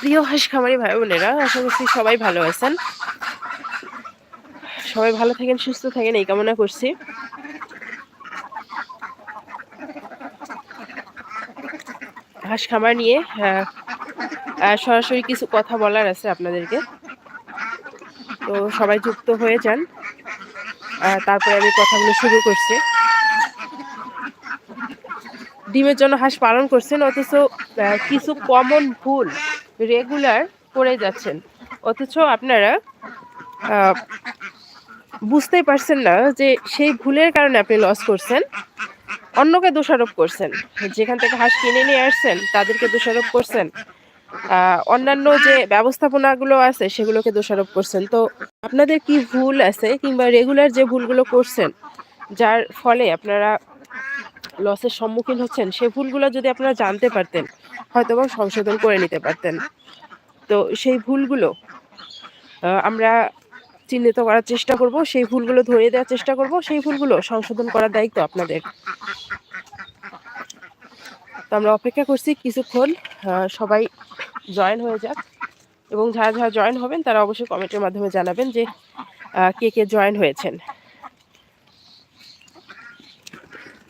প্রিয় হাঁস খামারি ভাই বোনেরা আশা করছি সবাই ভালো আছেন। সবাই ভালো থাকেন, সুস্থ থাকেন, এই কামনা করছি। হাঁস খামার নিয়ে সরাসরি কিছু কথা বলার আছে আপনাদেরকে। তো সবাই যুক্ত হয়ে যান। তারপরে আমি কথাগুলো শুরু করছি। ডিমের জন্য হাঁস পালন করছেন, অথচ কিছু কমন ভুল রেগুলার করে যাচ্ছেন। অথচ আপনারা বুঝতেই পারছেন না যে সেই ভুলের কারণে আপনি লস করছেন। অন্যকে দোষারোপ করছেন। যেখান থেকে হাঁস কিনে নিয়ে আসছেন, তাদেরকে দোষারোপ করছেন। অন্যান্য যে ব্যবস্থাপনাগুলো আছে, সেগুলোকে দোষারোপ করছেন। তো আপনাদের কি ভুল আছে কিংবা রেগুলার যে ভুলগুলো করছেন, যার ফলে আপনারা লসের সম্মুখীন হচ্ছেন, সেই ভুলগুলো যদি আপনারা জানতে পারতেন হয়তো বা সংশোধন করে নিতে পারতেন। তো সেই ভুলগুলো আমরা চিহ্নিত করার চেষ্টা করব, সেই ভুলগুলো ধরিয়ে দেওয়ার চেষ্টা করব, সেই ভুলগুলো সংশোধন করার দায়িত্ব আপনাদের। তো আমরা অপেক্ষা করছি কিছুক্ষণ সবাই জয়েন হয়ে যাক। এবং যারা যারা জয়েন হবেন, তারা অবশ্যই কমেন্টের মাধ্যমে জানাবেন যে কে কে জয়েন হয়েছেন।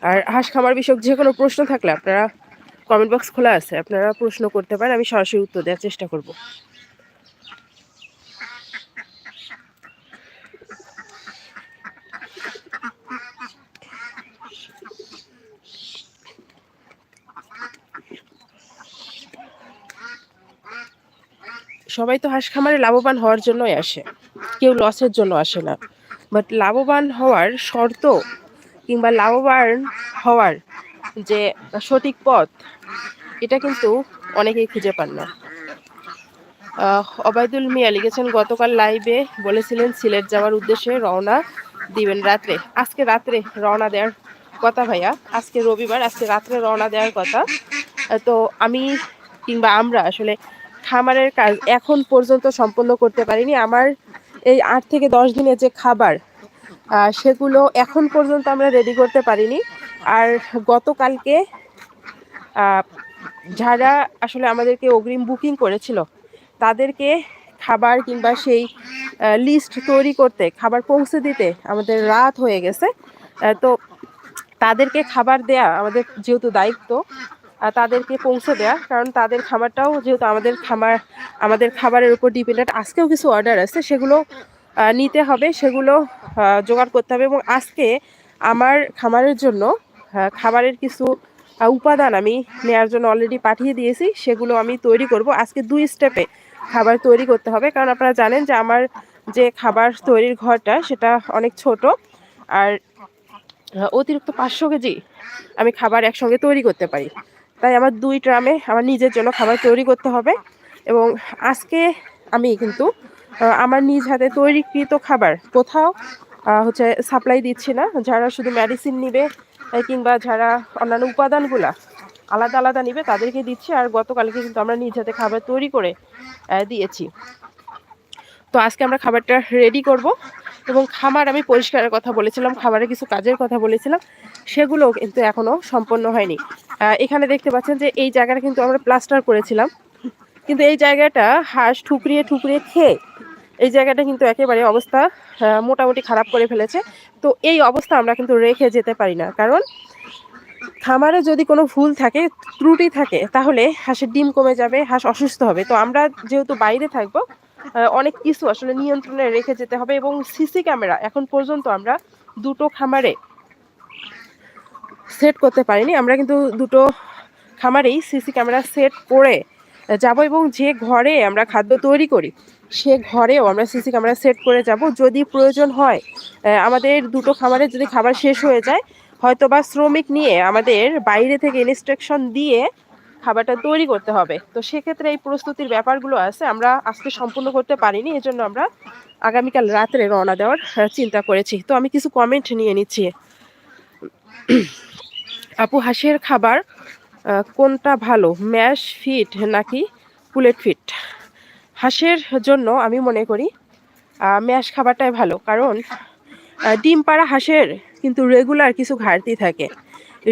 আর হাঁস খামার বিষয়ক যে কোনো প্রশ্ন থাকলে আপনারা কমেন্ট বক্স খোলা আছে, আপনারা প্রশ্ন করতে পারেন, আমি সরাসরি উত্তর দেওয়ার চেষ্টা করব। সবাই তো হাঁস খামারে লাভবান হওয়ার জন্যই আসে, কেউ লসের জন্য আসে না। বাট লাভবান হওয়ার শর্ত কিংবা লাভবান হওয়ার যে সঠিক পথ, এটা কিন্তু অনেকেই খুঁজে পান না। অবায়দুল মিয়া লিখেছেন, গতকাল লাইভে বলেছিলেন, সিলেট যাওয়ার উদ্দেশ্যে রওনা দিবেন রাত্রে। আজকে রাত্রে রওনা দেওয়ার কথা ভাইয়া, আজকে রবিবার, আজকে রাত্রে রওনা দেওয়ার কথা। তো আমি কিংবা আমরা আসলে খামারের কাজ এখন পর্যন্ত সম্পন্ন করতে পারিনি। আমার এই আট থেকে দশ দিনের যে খাবার সেগুলো এখন পর্যন্ত আমরা রেডি করতে পারিনি। আর গতকালকে যারা আসলে আমাদেরকে অগ্রিম বুকিং করেছিল, তাদেরকে খাবার কিংবা সেই লিস্ট তৈরি করতে, খাবার পৌঁছে দিতে আমাদের রাত হয়ে গেছে। তো তাদেরকে খাবার দেয়া আমাদের যেহেতু দায়িত্ব তাদেরকে পৌঁছে দেয়া, কারণ তাদের খাবারটাও যেহেতু আমাদের খাবার আমাদের খাবারের উপর ডিপেন্ডেন্ট আজকেও কিছু অর্ডার আছে, সেগুলো নিতে হবে, সেগুলো জোগাড় করতে হবে এবং আজকে আমার খামারের জন্য খাবারের কিছু উপাদান আমি নেয়ার জন্য অলরেডি পাঠিয়ে দিয়েছি, সেগুলো আমি তৈরি করব। আজকে দুই স্টেপে খাবার তৈরি করতে হবে, কারণ আপনারা জানেন যে আমার যে খাবার তৈরির ঘরটা, সেটা অনেক ছোট আর অতিরিক্ত পাঁচশো কেজি আমি খাবার একসঙ্গে তৈরি করতে পারি। তাই আমার দুই ট্রামে আমার নিজের জন্য খাবার তৈরি করতে হবে এবং আজকে আমি কিন্তু আমার নিজ হাতে তৈরিকৃত খাবার। কোথাও হচ্ছে সাপ্লাই দিচ্ছি না। যারা শুধু মেডিসিন নিবে কিংবা যারা অন্যান্য উপাদানগুলা আলাদা আলাদা নিবে, তাদেরকে দিচ্ছি। আর গতকালকে কিন্তু আমরা নিজ হাতে খাবার তৈরি করে দিয়েছি। তো আজকে আমরা খাবারটা রেডি করব। এবং খামার আমি পরিষ্কারের কথা বলেছিলাম, খাবারের কিছু কাজের কথা বলেছিলাম সেগুলো কিন্তু এখনও সম্পন্ন হয়নি। এখানে দেখতে পাচ্ছেন যে এই জায়গাটা কিন্তু আমরা প্লাস্টার করেছিলাম। কিন্তু এই জায়গাটা হাঁস ঠুকরিয়ে ঠুকরিয়ে খেয়ে এই জায়গাটা কিন্তু একেবারে অবস্থা মোটামুটি খারাপ করে ফেলেছে। তো এই অবস্থা আমরা কিন্তু রেখে যেতে পারি না। কারণ খামারে যদি কোনো ভুল থাকে, ত্রুটি থাকে, তাহলে হাঁসের ডিম কমে যাবে, হাঁস অসুস্থ হবে। তো আমরা যেহেতু বাইরে থাকব অনেক কিছু আসলে নিয়ন্ত্রণে রেখে যেতে হবে এবং সিসি ক্যামেরা এখন পর্যন্ত আমরা দুটো খামারে সেট করতে পারিনি। আমরা কিন্তু দুটো খামারেই সিসি ক্যামেরা সেট করে যাব এবং যে ঘরে আমরা খাদ্য তৈরি করি, সে ঘরেও আমরা সিসি ক্যামেরা সেট করে যাব। যদি প্রয়োজন হয় আমাদের দুটো খামারে যদি খাবার শেষ হয়ে যায় হয়তো বা শ্রমিক নিয়ে আমাদের বাইরে থেকে ইনস্ট্রাকশন দিয়ে খাবারটা তৈরি করতে হবে। তো সেক্ষেত্রে এই প্রস্তুতির ব্যাপারগুলো আছে, আমরা আজকে সম্পূর্ণ করতে পারিনি, এজন্য আমরা আগামীকাল রাত্রে রওনা দেওয়ার চিন্তা করেছি। তো আমি কিছু কমেন্ট নিয়ে নিচ্ছি। আপু, হাঁসের খাবার কোনটা ভালো, ম্যাশ ফিট নাকি পুলেট ফিট? হাঁসের জন্য আমি মনে করি ম্যাশ খাবারটাই ভালো, কারণ ডিম পাড়া হাঁসের কিন্তু রেগুলার কিছু ঘাটতি থাকে।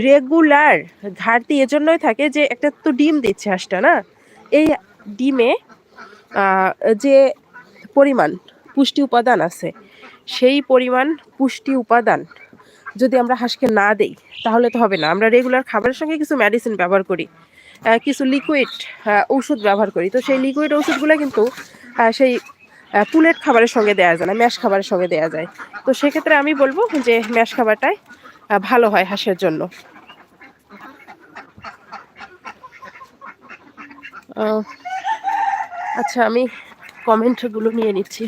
রেগুলার ঘাটতি এজন্যই থাকে যে একটা তো ডিম দিচ্ছে হাঁসটা, না? এই ডিমে যে পরিমাণ পুষ্টি উপাদান আছে, সেই পরিমাণ পুষ্টি উপাদান যদি আমরা হাঁসকে না দেই, তাহলে তো হবে না। আমরা রেগুলার খাবারের সঙ্গে কিছু মেডিসিন ব্যবহার করি কিছু লিকুইড ওষুধ ব্যবহার করি। তো সেই লিকুইড ওষুধগুলো কিন্তু সেই পুলেট খাবারের সঙ্গে দেওয়া যায় না, ম্যাশ খাবারের সঙ্গে দেওয়া যায়। তো সেক্ষেত্রে আমি বলব যে ম্যাশ খাবারটাই ভালো হয় হাঁসের জন্য। আচ্ছা আমি কমেন্টগুলো নিয়ে নিচ্ছি।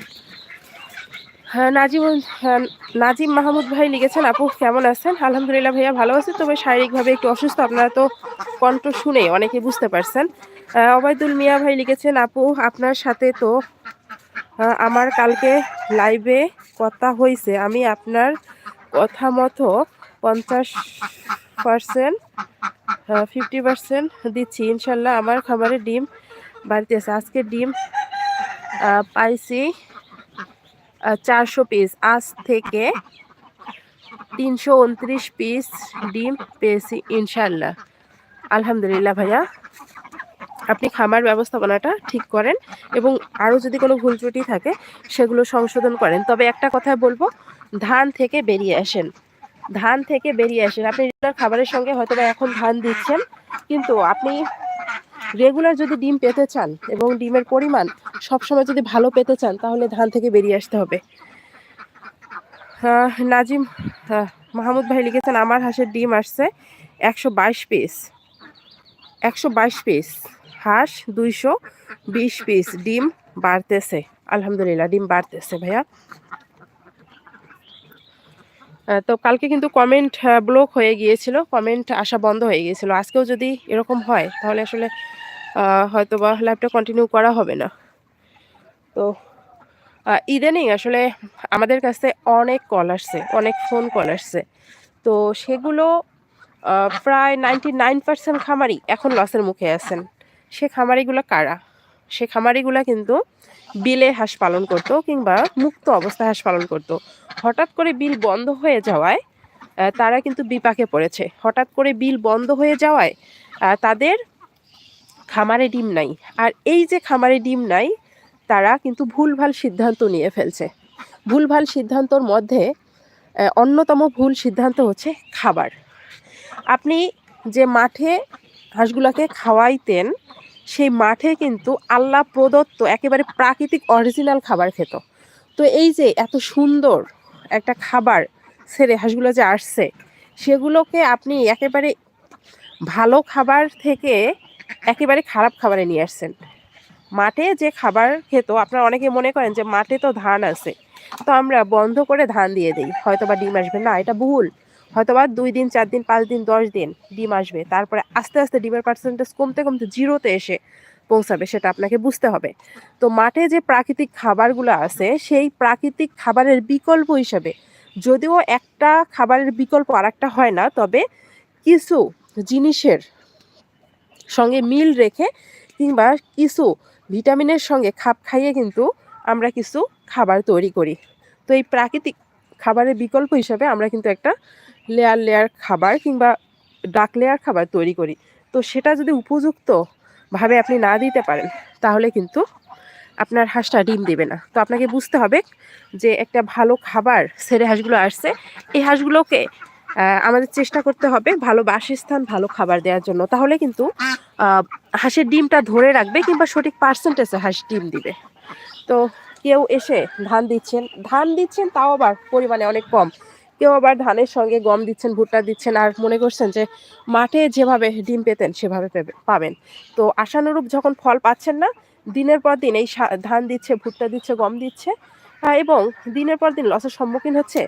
নাজিম হ্যাঁ, নাজিম মাহমুদ ভাই লিখেছেন আপু কেমন আছেন? আলহামদুলিল্লাহ ভাইয়া ভালো আছি। তবে শারীরিকভাবে একটু অসুস্থ আপনারা তো কণ্ঠ শুনে অনেকে বুঝতে পারছেন। অবায়দুল মিয়া ভাই লিখেছেন আপু আপনার সাথে তো আমার কালকে লাইভে কথা হয়েছে আমি আপনার কথা মতো পঞ্চাশ পার্সেন্ট ফিফটি পার্সেন্ট দিচ্ছি। ইনশাল্লাহ আমার খাবারে ডিম বাড়িতে আছে আজকে ডিম পাইছি চারশো পিস আজ থেকে তিনশো উনত্রিশ পিস ডিম পেয়েছি ইনশাল্লাহ আলহামদুলিল্লাহ ভাইয়া। আপনি খামার ব্যবস্থাপনাটা ঠিক করেন এবং আরও যদি কোনো ভুল ত্রুটি থাকে, সেগুলো সংশোধন করেন। তবে একটা কথা বলব, ধান থেকে বেরিয়ে আসেন। ধান থেকে বেরিয়ে আসেন। আপনি খাবারের সঙ্গে হয়তো এখন ধান দিচ্ছেন, কিন্তু আপনি রেগুলার যদি ডিম পেতে চান এবং ডিমের পরিমাণ সবসময় যদি ভালো পেতে চান, তাহলে ধান থেকে বেরিয়ে আসতে হবে। নাজিম মাহমুদ ভাই লিখেছেন, আমার হাঁসের ডিম আসছে একশো বাইশ পিস একশো বাইশ পিস হাঁস দুইশো বিশ পিস ডিম বাড়তেছে। আলহামদুলিল্লাহ, ডিম বাড়তেছে ভাইয়া। তো কালকে কিন্তু কমেন্ট ব্লক হয়ে গিয়েছিল। কমেন্ট আসা বন্ধ হয়ে গিয়েছিল। আজকেও যদি এরকম হয়, তাহলে আসলে হয়তো বা লাইভটা কন্টিনিউ করা হবে না। তো ইদানিং আসলে আমাদের কাছে অনেক কল আসছে, অনেক ফোন কল আসছে। তো সেগুলো প্রায় নাইনটি নাইন পার্সেন্ট খামারি এখন লসের মুখে আছেন। সে খামারিগুলো কারা? সে খামারিগুলা কিন্তু বিলে হাঁস পালন করতো কিংবা মুক্ত অবস্থায় হাঁস পালন করতো। হঠাৎ করে বিল বন্ধ হয়ে যাওয়ায় তারা কিন্তু বিপাকে পড়েছে। হঠাৎ করে বিল বন্ধ হয়ে যাওয়ায় তাদের খামারে ডিম নাই। আর এই যে খামারে ডিম নাই, তারা কিন্তু ভুলভাল সিদ্ধান্ত নিয়ে ফেলছে। ভুলভাল সিদ্ধান্তর মধ্যে অন্যতম ভুল সিদ্ধান্ত হচ্ছে খাবার। আপনি যে মাঠে হাঁসগুলোকে খাওয়াইতেন সেই মাঠে কিন্তু আল্লাহ প্রদত্ত একেবারে প্রাকৃতিক অরিজিনাল খাবার খেত। তো এই যে এত সুন্দর একটা খাবার ছেড়ে হাঁসগুলো যে আসছে, সেগুলোকে আপনি একেবারে ভালো খাবার থেকে একেবারে খারাপ খাবারে নিয়ে আসছেন। মাঠে যে খাবার খেত, আপনারা অনেকে মনে করেন যে মাঠে তো ধান আছে, তো আমরা বন্ধ করে ধান দিয়ে দিই হয়তো বা ডিম আসবে। না, এটা ভুল। হয়তো বা দুই দিন, চার দিন, পাঁচ দিন, দশ দিন ডিম আসবে। তারপরে আস্তে আস্তে ডিমের পার্সেন্টেজ কমতে কমতে জিরোতে এসে পৌঁছাবে, সেটা আপনাকে বুঝতে হবে। তো মাঠে যে প্রাকৃতিক খাবারগুলো আছে, সেই প্রাকৃতিক খাবারের বিকল্প হিসাবে যদিও একটা খাবারের বিকল্প আর একটা হয় না, তবে কিছু জিনিসের সঙ্গে মিল রেখে কিংবা কিছু ভিটামিনের সঙ্গে খাপ খাইয়ে কিন্তু আমরা কিছু খাবার তৈরি করি। তো এই প্রাকৃতিক খাবারের বিকল্প হিসাবে আমরা কিন্তু একটা লেয়ার লেয়ার খাবার কিংবা ডাক লেয়ার খাবার তৈরি করি। তো সেটা যদি উপযুক্ত ভাবে আপনি না দিতে পারেন, তাহলে কিন্তু আপনার হাঁসটা ডিম দেবে না। তো আপনাকে বুঝতে হবে যে একটা ভালো খাবার ছেড়ে হাঁসগুলো আসছে, এই হাঁসগুলোকে আমাদের চেষ্টা করতে হবে ভালো বাসস্থান, ভালো খাবার দেওয়ার জন্য। তাহলে কিন্তু হাঁসের ডিমটা ধরে রাখবে কিংবা সঠিক পার্সেন্টেজে হাঁস ডিম দিবে। তো কেউ এসে ধান দিচ্ছেন ধান দিচ্ছেন তাও আবার পরিমাণে অনেক কম। কেউ আবার ধানের সঙ্গে গম দিচ্ছেন, ভুট্টা দিচ্ছেন, আর মনে করছেন যে মাঠে যেভাবে ডিম পেতেন, সেভাবে পেবে- পাবেন। তো আশানুরূপ যখন ফল পাচ্ছেন না, দিনের পর দিন এই ধান দিচ্ছে, ভুট্টা দিচ্ছে, গম দিচ্ছে এবং দিনের পর দিন লসের সম্মুখীন হচ্ছে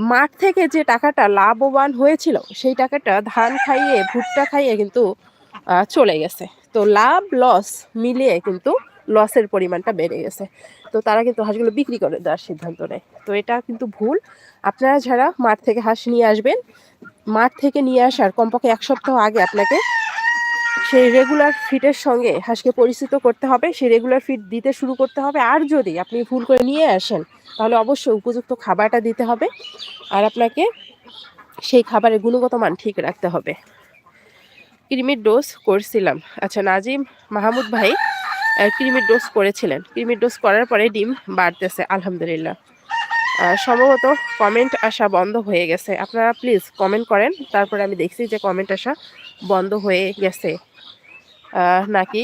মাঠ থেকে যে টাকাটা লাভবান হয়েছিল, সেই টাকাটা ধান খাইয়ে, ভুট্টা খাইয়ে কিন্তু চলে গেছে। তো লাভ, লস মিলিয়ে কিন্তু লসের পরিমাণটা বেড়ে গেছে। তো তারা কিন্তু হাঁসগুলো বিক্রি করে দেওয়ার সিদ্ধান্ত নেয়। তো এটা কিন্তু ভুল। আপনারা যারা মাঠ থেকে হাঁস নিয়ে আসবেন, মাঠ থেকে নিয়ে আসার কমপক্ষে এক সপ্তাহ আগে আপনাকে সেই রেগুলার ফিটের সঙ্গে হাঁসকে পরিচিত করতে হবে। সেই রেগুলার ফিট দিতে শুরু করতে হবে। আর যদি আপনি ভুল করে নিয়ে আসেন, তাহলে অবশ্যই উপযুক্ত খাবারটা দিতে হবে। আর আপনাকে সেই খাবারের গুণগত মান ঠিক রাখতে হবে। কৃমির ডোজ করছিলাম। আচ্ছা নাজিম মাহমুদ ভাই কৃমির ডোজ করেছিলেন। কৃমির ডোজ করার পরে ডিম বাড়তেছে, আলহামদুলিল্লাহ। সম্ভবত কমেন্ট আসা বন্ধ হয়ে গেছে। আপনারা প্লিজ কমেন্ট করেন, তারপরে আমি দেখছি যে কমেন্ট আসা বন্ধ হয়ে গেছে। নাকি?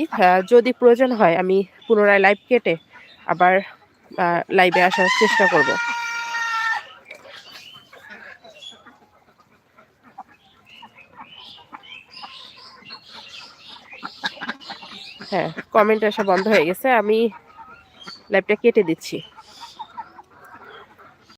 যদি প্রয়োজন হয়, আমি পুনরায় লাইভ কেটে আবার লাইভে আসার চেষ্টা করব। হ্যাঁ কমেন্ট আসা বন্ধ হয়ে গেছে আমি লাইভটা কেটে দিচ্ছি।